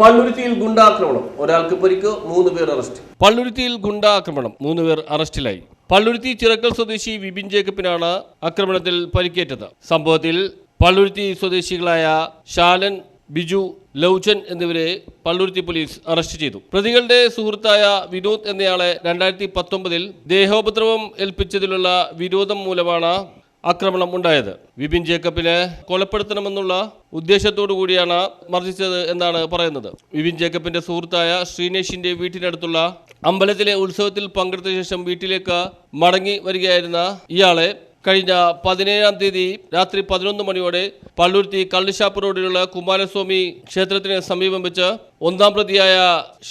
പള്ളുരുത്തിയിൽ ഗുണ്ടാക്രമണം. ഒരാൾക്ക് പരിക്ക് മൂന്ന് പേർ അറസ്റ്റ് പള്ളുരുത്തിയിൽ ഗുണ്ടാക്രമണം. മൂന്ന് പേർ അറസ്റ്റിലായി പള്ളുരുത്തി ചിറക്കൽ സ്വദേശി വിപിൻ ജേക്കബിനാണ് ആക്രമണത്തിൽ പരിക്കേറ്റത്. സംഭവത്തിൽ പള്ളുരുത്തി സ്വദേശികളായ ശാലൻ ബിജു ലൗചൻ എന്നിവരെ പള്ളുരുത്തി പോലീസ് അറസ്റ്റ് ചെയ്തു. പ്രതികളുടെ സുഹൃത്തായ വിനോദ് എന്നയാളെ രണ്ടായിരത്തി പത്തൊമ്പതിൽ ദേഹോപദ്രവം ഏൽപ്പിച്ചതിലുള്ള വിരോധം മൂലമാണ് ആക്രമണം ഉണ്ടായത്. വിപിൻ ജേക്കബിനെ കൊലപ്പെടുത്തണമെന്നുള്ള ഉദ്ദേശത്തോടു കൂടിയാണ് മർദ്ദിച്ചത് എന്നാണ് പറയുന്നത്. വിപിൻ ജേക്കബിന്റെ സുഹൃത്തായ ശ്രീനേഷിന്റെ വീട്ടിനടുത്തുള്ള അമ്പലത്തിലെ ഉത്സവത്തിൽ പങ്കെടുത്ത ശേഷം വീട്ടിലേക്ക് മടങ്ങി വരികയായിരുന്ന ഇയാളെ കഴിഞ്ഞ പതിനേഴാം തീയതി രാത്രി പതിനൊന്ന് മണിയോടെ പള്ളുരുത്തി കള്ളിഷാപ്പ് റോഡിലുള്ള കുമാരസ്വാമി ക്ഷേത്രത്തിന് സമീപം വെച്ച് ഒന്നാം പ്രതിയായ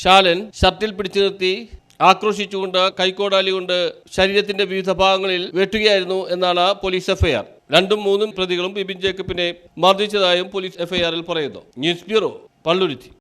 ശാലൻ ഷർട്ടിൽ പിടിച്ചു നിർത്തി ആക്രോശിച്ചുകൊണ്ട് കൈക്കോടാലി കൊണ്ട് ശരീരത്തിന്റെ വിവിധ ഭാഗങ്ങളിൽ വെട്ടുകയായിരുന്നു എന്നാണ് പോലീസ് എഫ്ഐആർ. രണ്ടും മൂന്നും പ്രതികളും ബിബിൻ ജേക്കബിനെ മർദ്ദിച്ചതായും പോലീസ് എഫ്ഐആറിൽ പറയുന്നു. News bureau Palluruthy.